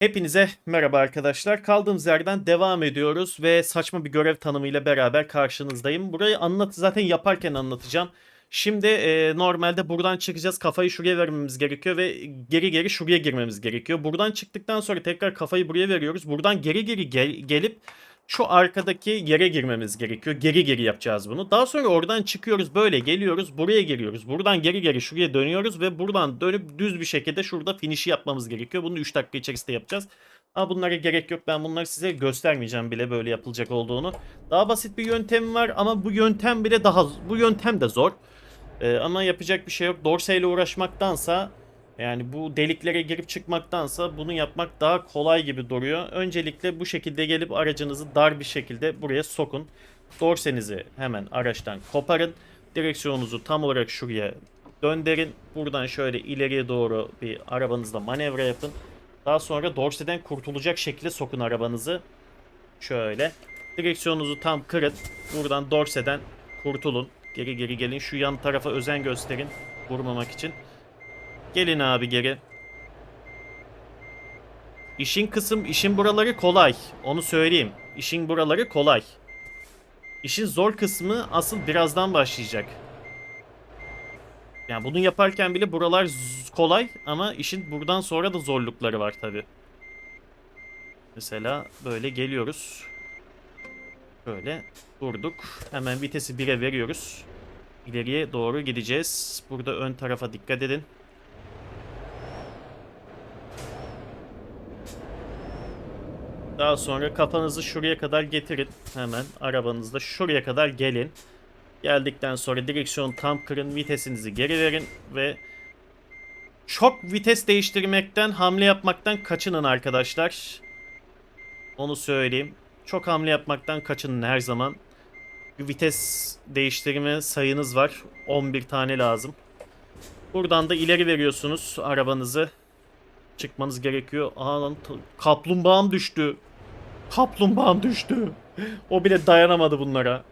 Hepinize merhaba arkadaşlar. Kaldığımız yerden devam ediyoruz ve saçma bir görev tanımıyla beraber karşınızdayım. Burayı anlat zaten yaparken anlatacağım. Şimdi e, normalde buradan çıkacağız. Kafayı şuraya vermemiz gerekiyor ve geri geri şuraya girmemiz gerekiyor. Buradan çıktıktan sonra tekrar kafayı buraya veriyoruz. Buradan geri geri gel- gelip şu arkadaki yere girmemiz gerekiyor. Geri geri yapacağız bunu. Daha sonra oradan çıkıyoruz böyle geliyoruz. Buraya geliyoruz. Buradan geri geri şuraya dönüyoruz ve buradan dönüp düz bir şekilde şurada finish'i yapmamız gerekiyor. Bunu 3 dakika içerisinde yapacağız. Ama bunlara gerek yok. Ben bunları size göstermeyeceğim bile böyle yapılacak olduğunu. Daha basit bir yöntem var ama bu yöntem bile daha bu yöntem de zor. Ee, ama yapacak bir şey yok. Dorsey ile uğraşmaktansa yani bu deliklere girip çıkmaktansa bunu yapmak daha kolay gibi duruyor. Öncelikle bu şekilde gelip aracınızı dar bir şekilde buraya sokun. Dorsenizi hemen araçtan koparın. Direksiyonunuzu tam olarak şuraya döndürün. Buradan şöyle ileriye doğru bir arabanızda manevra yapın. Daha sonra dorseden kurtulacak şekilde sokun arabanızı. Şöyle. Direksiyonunuzu tam kırın. Buradan dorseden kurtulun. Geri geri gelin. Şu yan tarafa özen gösterin. Vurmamak için. Gelin abi geri. İşin kısım, işin buraları kolay. Onu söyleyeyim. İşin buraları kolay. İşin zor kısmı asıl birazdan başlayacak. Yani bunu yaparken bile buralar kolay ama işin buradan sonra da zorlukları var tabi. Mesela böyle geliyoruz. Böyle durduk. Hemen vitesi 1'e veriyoruz. İleriye doğru gideceğiz. Burada ön tarafa dikkat edin. Daha sonra kafanızı şuraya kadar getirin. Hemen arabanızda şuraya kadar gelin. Geldikten sonra direksiyon tam kırın, vitesinizi geri verin ve çok vites değiştirmekten, hamle yapmaktan kaçının arkadaşlar. Onu söyleyeyim. Çok hamle yapmaktan kaçının her zaman. Vites değiştirme sayınız var. 11 tane lazım. Buradan da ileri veriyorsunuz arabanızı. Çıkmanız gerekiyor. Aa lan kaplumbağam düştü. Kaplumbağam düştü. O bile dayanamadı bunlara.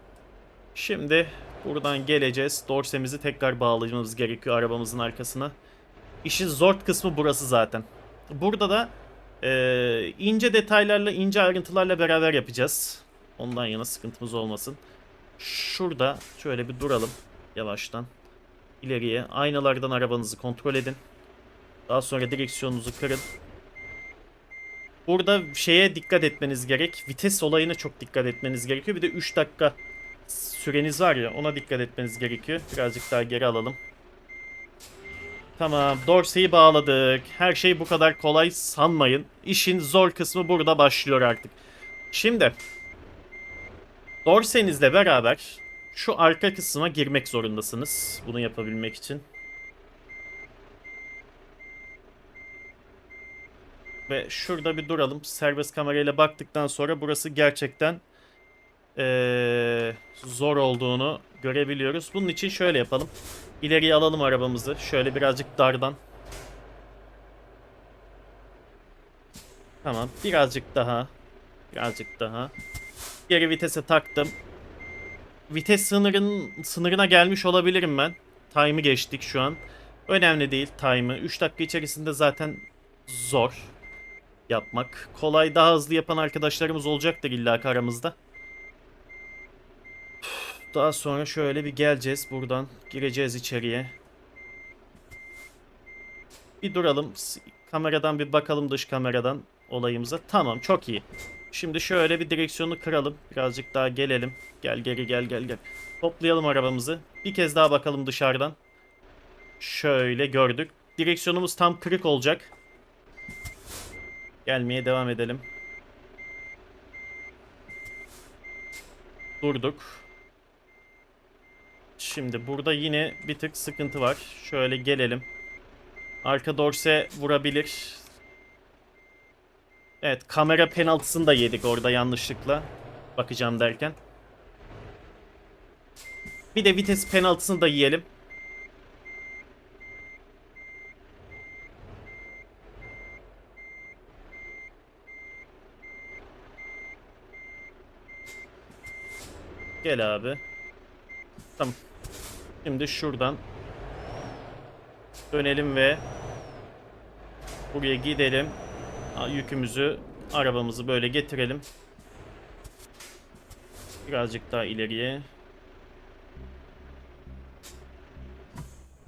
Şimdi buradan geleceğiz. Dorsemizi tekrar bağlamamız gerekiyor arabamızın arkasına. İşin zor kısmı burası zaten. Burada da eee, ince detaylarla, ince ayrıntılarla beraber yapacağız. Ondan yana sıkıntımız olmasın. Şurada şöyle bir duralım yavaştan. İleriye aynalardan arabanızı kontrol edin. Daha sonra direksiyonunuzu kırın. Burada şeye dikkat etmeniz gerek. Vites olayına çok dikkat etmeniz gerekiyor. Bir de 3 dakika süreniz var ya ona dikkat etmeniz gerekiyor. Birazcık daha geri alalım. Tamam Dorsey'i bağladık. Her şey bu kadar kolay sanmayın. İşin zor kısmı burada başlıyor artık. Şimdi Dorsey'nizle beraber şu arka kısma girmek zorundasınız. Bunu yapabilmek için. Ve şurada bir duralım. Serbest kamerayla baktıktan sonra burası gerçekten eee, zor olduğunu görebiliyoruz. Bunun için şöyle yapalım. İleriye alalım arabamızı. Şöyle birazcık dardan. Tamam. Birazcık daha. Birazcık daha. Geri vitese taktım. Vites sınırın sınırına gelmiş olabilirim ben. Time'ı geçtik şu an. Önemli değil time'ı. 3 dakika içerisinde zaten zor yapmak. Kolay daha hızlı yapan arkadaşlarımız olacaktır illa aramızda. Daha sonra şöyle bir geleceğiz buradan. Gireceğiz içeriye. Bir duralım. Kameradan bir bakalım dış kameradan olayımıza. Tamam çok iyi. Şimdi şöyle bir direksiyonu kıralım. Birazcık daha gelelim. Gel geri gel gel gel. Toplayalım arabamızı. Bir kez daha bakalım dışarıdan. Şöyle gördük. Direksiyonumuz tam kırık olacak. Gelmeye devam edelim. Durduk. Şimdi burada yine bir tık sıkıntı var. Şöyle gelelim. Arka dorse vurabilir. Evet kamera penaltısını da yedik orada yanlışlıkla. Bakacağım derken. Bir de vites penaltısını da yiyelim. Gel abi. Tamam. Şimdi şuradan dönelim ve buraya gidelim. yükümüzü, arabamızı böyle getirelim. Birazcık daha ileriye.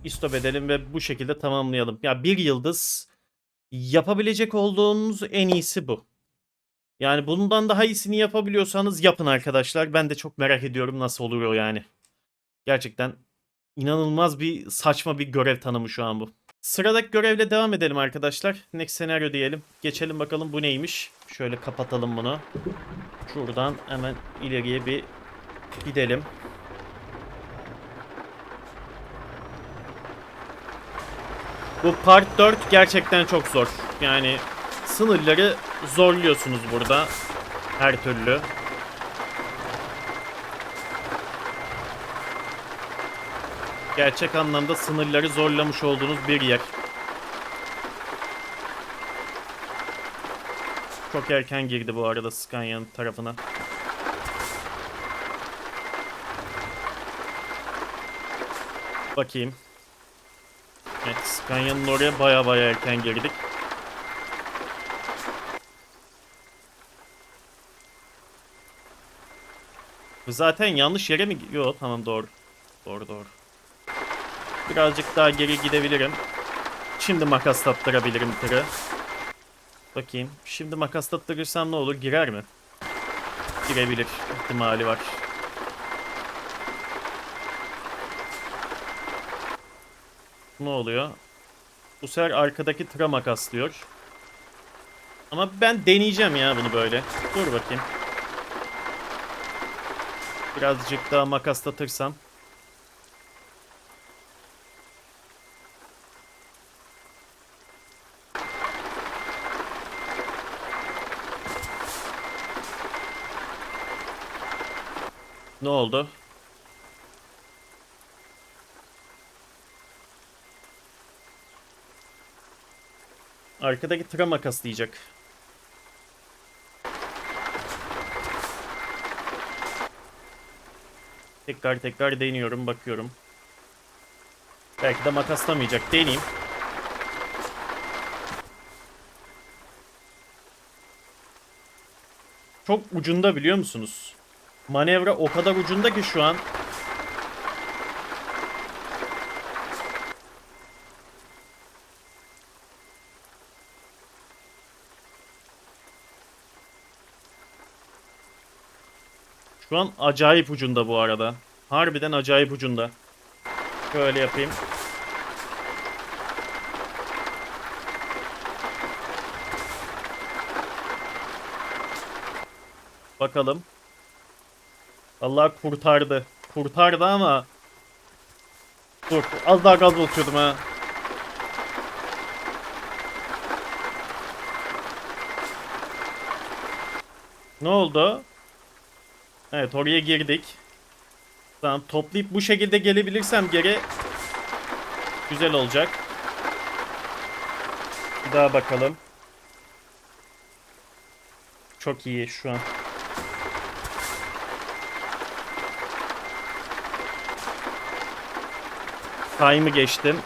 İstop edelim ve bu şekilde tamamlayalım. Ya bir yıldız yapabilecek olduğunuz en iyisi bu. Yani bundan daha iyisini yapabiliyorsanız yapın arkadaşlar. Ben de çok merak ediyorum nasıl oluyor yani. Gerçekten inanılmaz bir saçma bir görev tanımı şu an bu. Sıradaki görevle devam edelim arkadaşlar. Next senaryo diyelim. Geçelim bakalım bu neymiş. Şöyle kapatalım bunu. Şuradan hemen ileriye bir gidelim. Bu part 4 gerçekten çok zor. Yani sınırları zorluyorsunuz burada. Her türlü. Gerçek anlamda sınırları zorlamış olduğunuz bir yer. Çok erken girdi bu arada Scania'nın tarafına. Bakayım. Evet, Scania'nın oraya baya baya erken girdik. Zaten yanlış yere mi? Yok tamam doğru. Doğru doğru. Birazcık daha geri gidebilirim. Şimdi makas tattırabilirim tırı. Bakayım. Şimdi makas tattırırsam ne olur? Girer mi? Girebilir. ihtimali var. Ne oluyor? Bu sefer arkadaki tıra makaslıyor. Ama ben deneyeceğim ya bunu böyle. Dur bakayım. Birazcık daha makaslatırsam. Ne oldu? Arkadaki tıra makaslayacak. Tekrar tekrar deniyorum, bakıyorum. Belki de makaslamayacak. Deneyeyim. Çok ucunda biliyor musunuz? Manevra o kadar ucunda ki şu an. Şu an acayip ucunda bu arada. Harbiden acayip ucunda. Şöyle yapayım. Bakalım. Allah kurtardı. Kurtardı ama Dur az daha gaz basıyordum ha. Ne oldu? Evet oraya girdik. Tamam toplayıp bu şekilde gelebilirsem geri güzel olacak. Bir daha bakalım. Çok iyi şu an. Time'ı geçtim.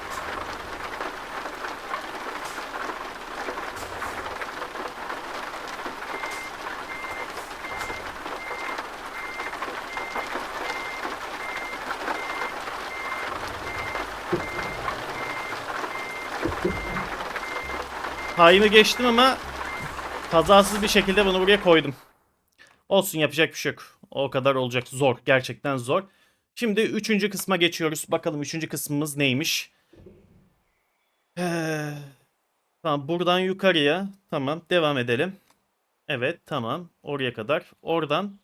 Time'ı geçtim ama kazasız bir şekilde bunu buraya koydum. Olsun yapacak bir şey yok. O kadar olacak. Zor. Gerçekten zor. Şimdi üçüncü kısma geçiyoruz. Bakalım üçüncü kısmımız neymiş? Ee, tamam buradan yukarıya. Tamam devam edelim. Evet tamam. Oraya kadar. Oradan.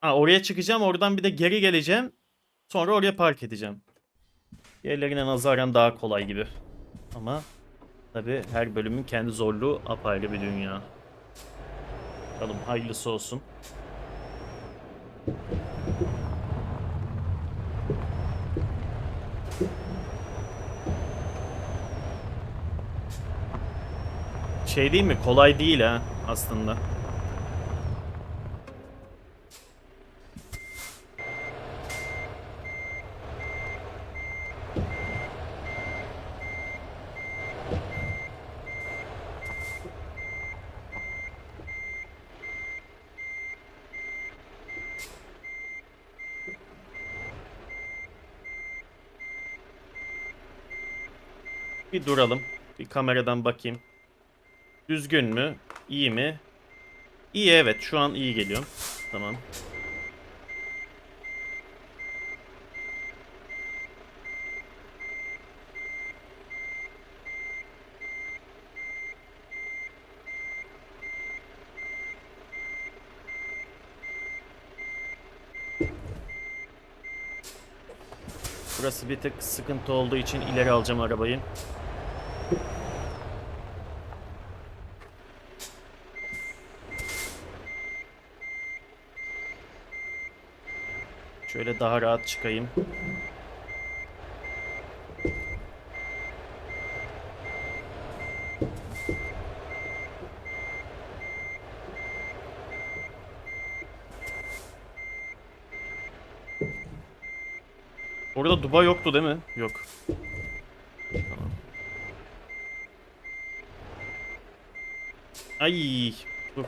Ha, oraya çıkacağım. Oradan bir de geri geleceğim. Sonra oraya park edeceğim. Diğerlerine nazaran daha kolay gibi. Ama tabi her bölümün kendi zorluğu apayrı bir dünya. Bakalım hayırlısı olsun. Şey değil mi? Kolay değil ha aslında. Duralım. Bir kameradan bakayım. Düzgün mü? İyi mi? İyi evet. Şu an iyi geliyorum. Tamam. Burası bir tık sıkıntı olduğu için ileri alacağım arabayı. Şöyle daha rahat çıkayım. Orada duba yoktu değil mi? Yok. Tamam. Ay. Dur.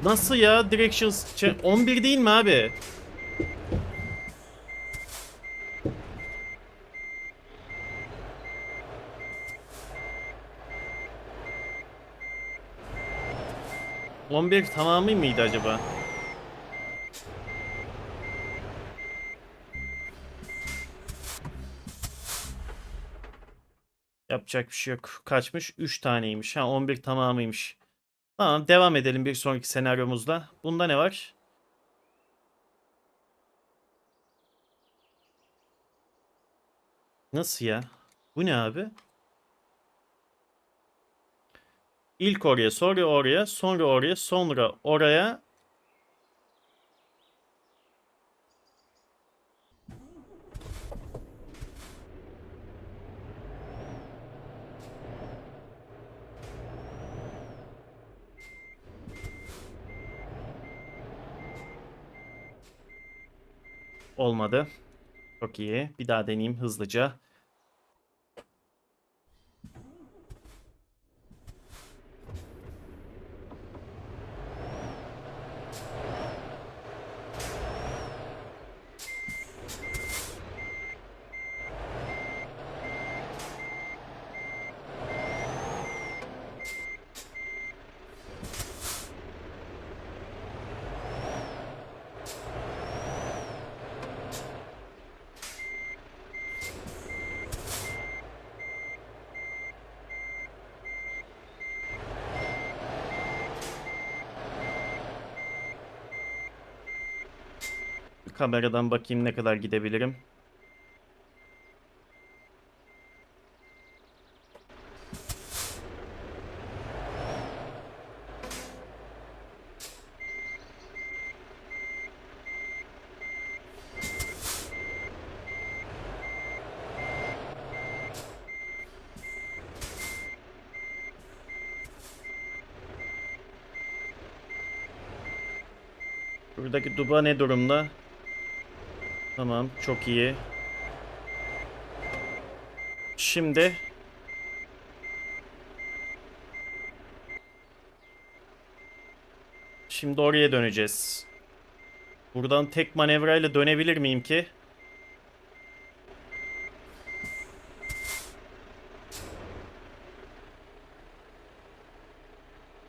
Nasıl ya? Directions şey, 11 değil mi abi? On bir tamamı mıydı acaba? Yapacak bir şey yok. Kaçmış? 3 taneymiş. Ha 11 tamamıymış. Tamam devam edelim bir sonraki senaryomuzda. Bunda ne var? Nasıl ya? Bu ne abi? İlk oraya, sonra oraya, sonra oraya, sonra oraya. Olmadı. Çok iyi. Bir daha deneyeyim hızlıca. Kameradan bakayım ne kadar gidebilirim. Buradaki duba ne durumda? Tamam, çok iyi. Şimdi Şimdi oraya döneceğiz. Buradan tek manevrayla dönebilir miyim ki?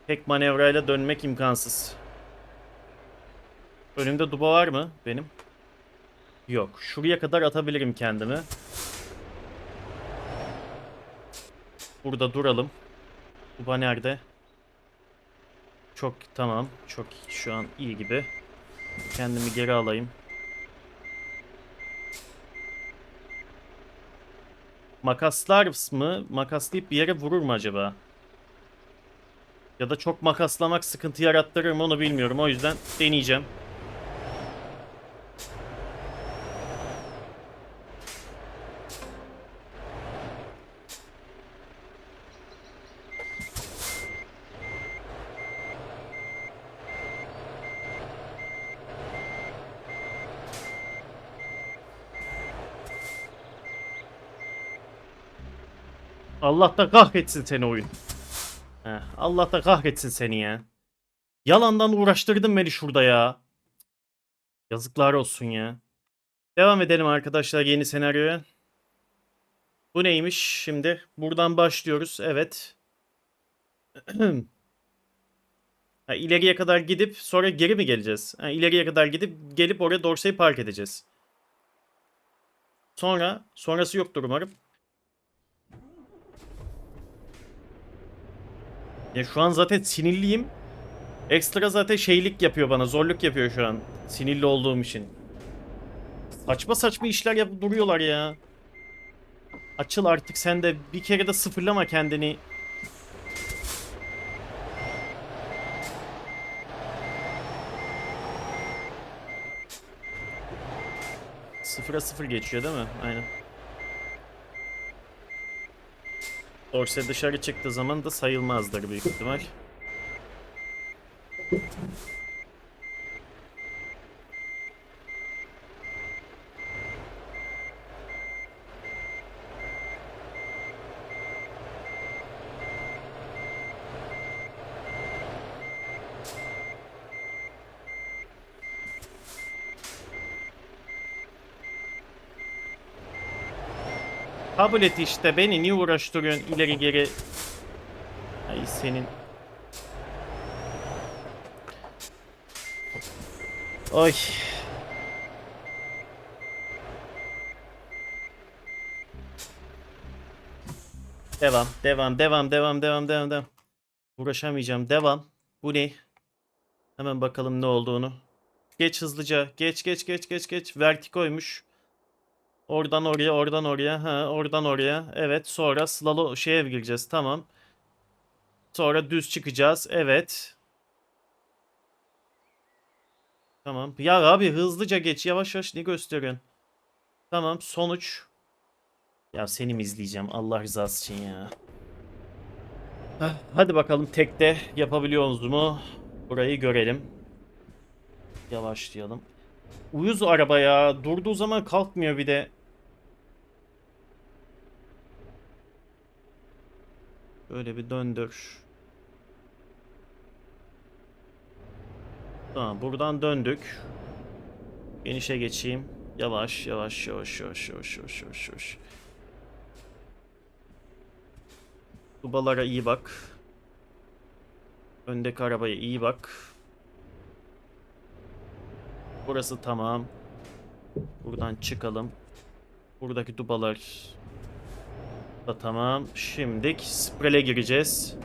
Tek manevrayla dönmek imkansız. Önümde duba var mı benim? Yok. Şuraya kadar atabilirim kendimi. Burada duralım. Duba nerede? Çok tamam. Çok şu an iyi gibi. Kendimi geri alayım. Makaslar mı? Makaslayıp bir yere vurur mu acaba? Ya da çok makaslamak sıkıntı yarattırır mı onu bilmiyorum. O yüzden deneyeceğim. Allah da kahretsin seni oyun. Heh, Allah da kahretsin seni ya. Yalandan uğraştırdın beni şurada ya. Yazıklar olsun ya. Devam edelim arkadaşlar yeni senaryoya. Bu neymiş şimdi? Buradan başlıyoruz. Evet. ha, ileriye kadar gidip sonra geri mi geleceğiz? Ha, ileriye kadar gidip gelip oraya Dorsey'i park edeceğiz. Sonra sonrası yoktur umarım. Ya şu an zaten sinirliyim. Ekstra zaten şeylik yapıyor bana. Zorluk yapıyor şu an. Sinirli olduğum için. Saçma saçma işler yapıp duruyorlar ya. Açıl artık sen de bir kere de sıfırlama kendini. Sıfıra sıfır geçiyor değil mi? Aynen. Dorse dışarı çıktığı zaman da sayılmazdır büyük ihtimal. Kabul et işte beni niye uğraştırıyorsun ileri geri. Ay senin. Oy. Devam, devam, devam, devam, devam, devam, devam. Uğraşamayacağım. Devam. Bu ne? Hemen bakalım ne olduğunu. Geç hızlıca. Geç, geç, geç, geç, geç. Vertikoymuş. Oradan oraya, oradan oraya. Ha, oradan oraya. Evet. Sonra slalo şeye gireceğiz. Tamam. Sonra düz çıkacağız. Evet. Tamam. Ya abi hızlıca geç. Yavaş yavaş ne gösteriyorsun? Tamam. Sonuç. Ya seni mi izleyeceğim? Allah rızası için ya. Hah, Hadi bakalım tekte yapabiliyoruz mu? Burayı görelim. Yavaşlayalım. Uyuz araba ya. Durduğu zaman kalkmıyor bir de. Böyle bir döndür. Tamam buradan döndük. Genişe geçeyim. Yavaş yavaş yavaş yavaş yavaş yavaş yavaş yavaş. Dubalara iyi bak. Öndeki arabaya iyi bak. Burası tamam. Buradan çıkalım. Buradaki dubalar da tamam. Şimdi sprele gireceğiz.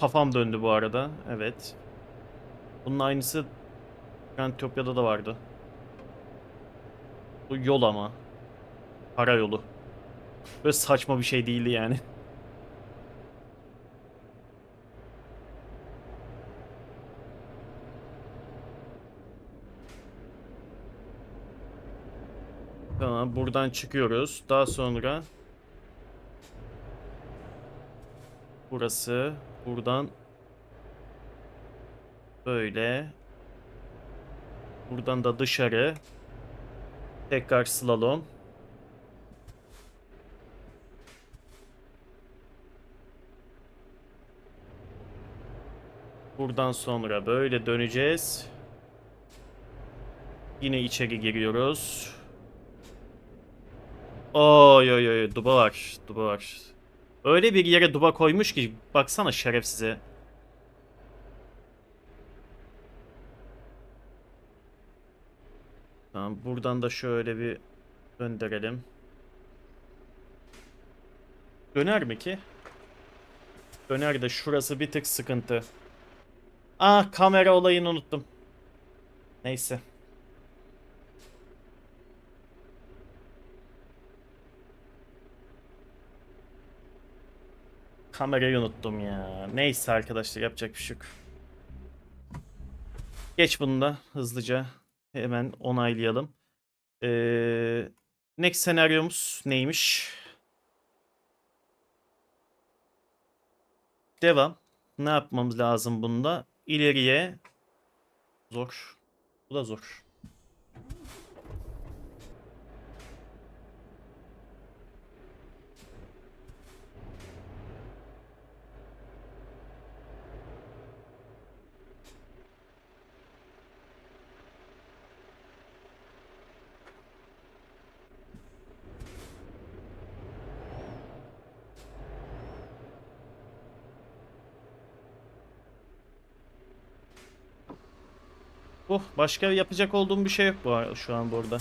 Kafam döndü bu arada. Evet. Bunun aynısı Grantopya'da da vardı. Bu yol ama. Para yolu. Böyle saçma bir şey değildi yani. Tamam buradan çıkıyoruz. Daha sonra burası buradan böyle buradan da dışarı tekrar slalom. Buradan sonra böyle döneceğiz. Yine içeri giriyoruz. Oy oy oy duba var duba var Öyle bir yere duba koymuş ki baksana şerefsize. Tamam buradan da şöyle bir gönderelim. Döner mi ki? Döner de şurası bir tık sıkıntı. Ah kamera olayını unuttum. Neyse. Kamerayı unuttum ya. Neyse arkadaşlar yapacak bir şey yok. Geç bunu da hızlıca. Hemen onaylayalım. Ee, next senaryomuz neymiş? Devam. Ne yapmamız lazım bunda? İleriye. Zor. Bu da zor. Oh, başka yapacak olduğum bir şey yok bu şu an burada.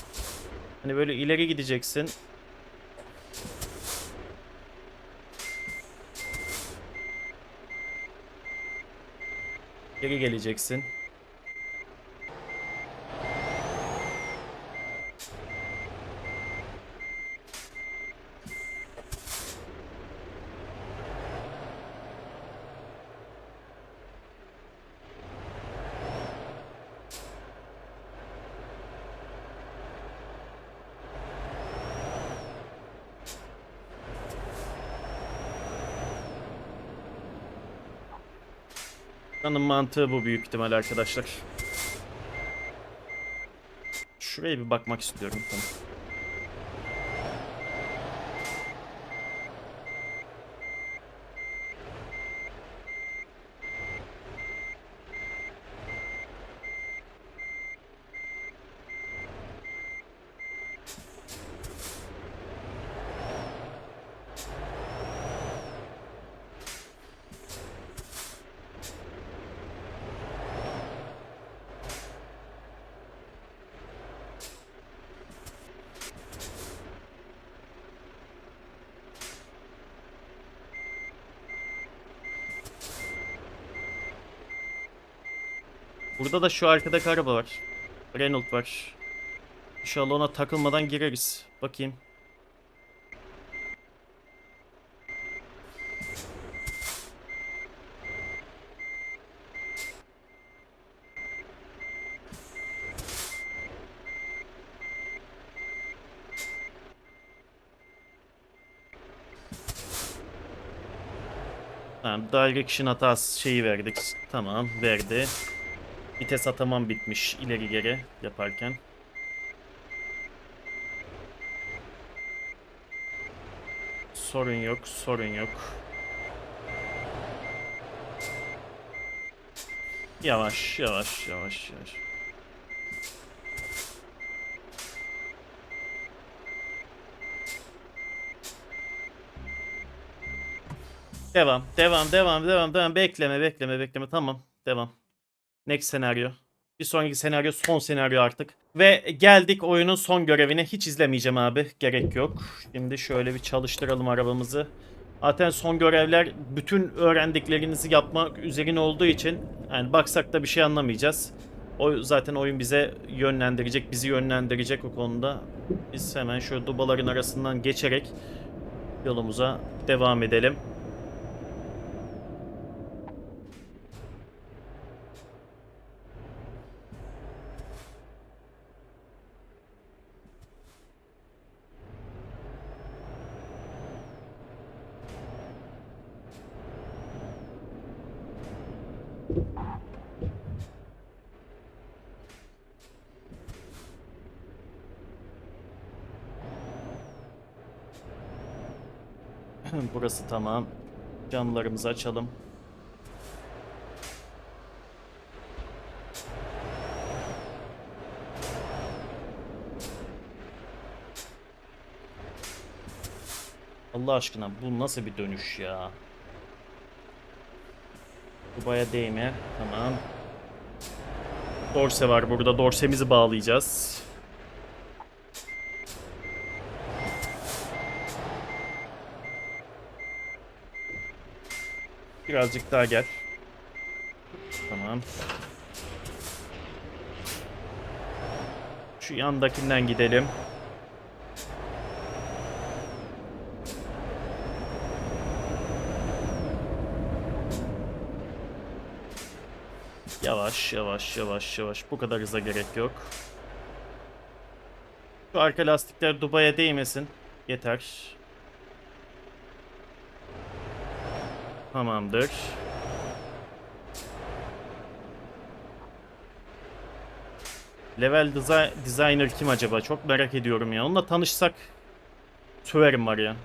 Hani böyle ileri gideceksin. Geri geleceksin. Kanın mantığı bu büyük ihtimal arkadaşlar. Şuraya bir bakmak istiyorum. Tamam. Burada da şu arkadaki araba var. Renault var. İnşallah ona takılmadan gireriz. Bakayım. Tamam, direction hatası şeyi verdik. Tamam, verdi. Vites atamam bitmiş ileri geri yaparken. Sorun yok, sorun yok. Yavaş, yavaş, yavaş, yavaş. Devam, devam, devam, devam, devam. Bekleme, bekleme, bekleme. Tamam, devam. Next senaryo. Bir sonraki senaryo son senaryo artık. Ve geldik oyunun son görevine. Hiç izlemeyeceğim abi. Gerek yok. Şimdi şöyle bir çalıştıralım arabamızı. Zaten son görevler bütün öğrendiklerinizi yapmak üzerine olduğu için yani baksak da bir şey anlamayacağız. O zaten oyun bize yönlendirecek, bizi yönlendirecek o konuda. Biz hemen şu dubaların arasından geçerek yolumuza devam edelim. Burası tamam. Camlarımızı açalım. Allah aşkına bu nasıl bir dönüş ya? Dubaya değme. Tamam. Dorse var burada. Dorsemizi bağlayacağız. Birazcık daha gel. Tamam. Şu yandakinden gidelim. Yavaş yavaş yavaş yavaş. Bu kadar hıza gerek yok. Şu arka lastikler Dubai'ye değmesin. Yeter. Tamamdır. Level desi- designer kim acaba? Çok merak ediyorum ya. Onunla tanışsak söverim var ya.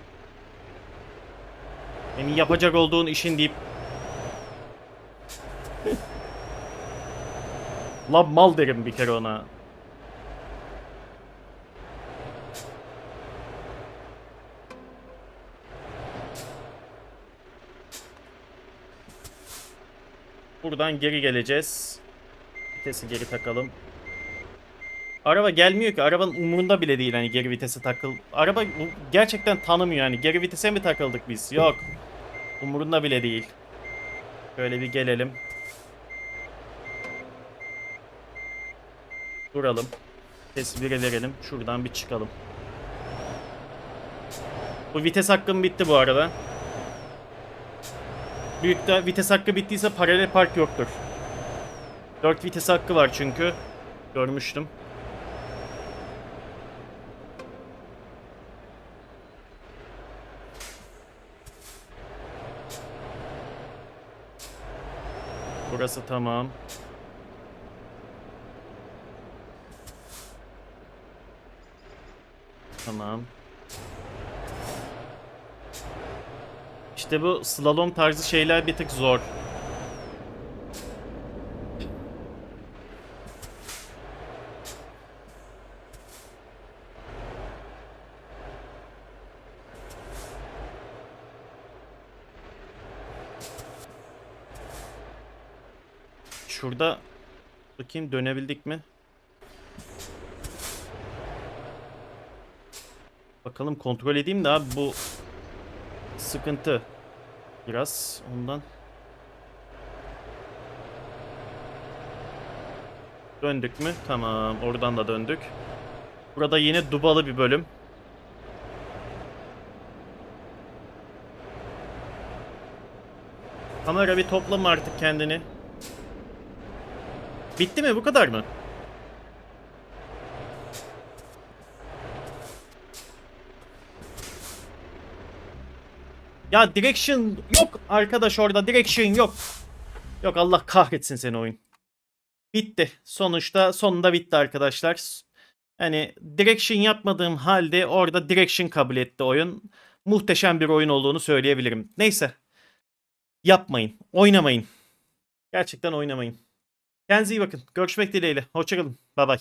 Yani yapacak olduğun işin deyip Lan mal derim bir kere ona. Buradan geri geleceğiz. Vitesi geri takalım. Araba gelmiyor ki. Arabanın umurunda bile değil hani geri vitese takıl. Araba gerçekten tanımıyor yani. Geri vitese mi takıldık biz? Yok. Umurunda bile değil. Şöyle bir gelelim. Duralım. 1'e verelim. Şuradan bir çıkalım. Bu vites hakkım bitti bu arada. Büyük de vites hakkı bittiyse paralel park yoktur. 4 vites hakkı var çünkü. Görmüştüm. Burası tamam. Tamam. İşte bu slalom tarzı şeyler bir tık zor. Şurada bakayım dönebildik mi? Bakalım kontrol edeyim de abi bu sıkıntı. Biraz ondan. Döndük mü? Tamam. Oradan da döndük. Burada yine dubalı bir bölüm. Kamera bir toplama artık kendini. Bitti mi? Bu kadar mı? Ya direction yok arkadaş orada direction yok. Yok Allah kahretsin seni oyun. Bitti. Sonuçta sonunda bitti arkadaşlar. Hani direction yapmadığım halde orada direction kabul etti oyun. Muhteşem bir oyun olduğunu söyleyebilirim. Neyse. Yapmayın. Oynamayın. Gerçekten oynamayın. Kendinize iyi bakın. Görüşmek dileğiyle. Hoşçakalın. Bay bay.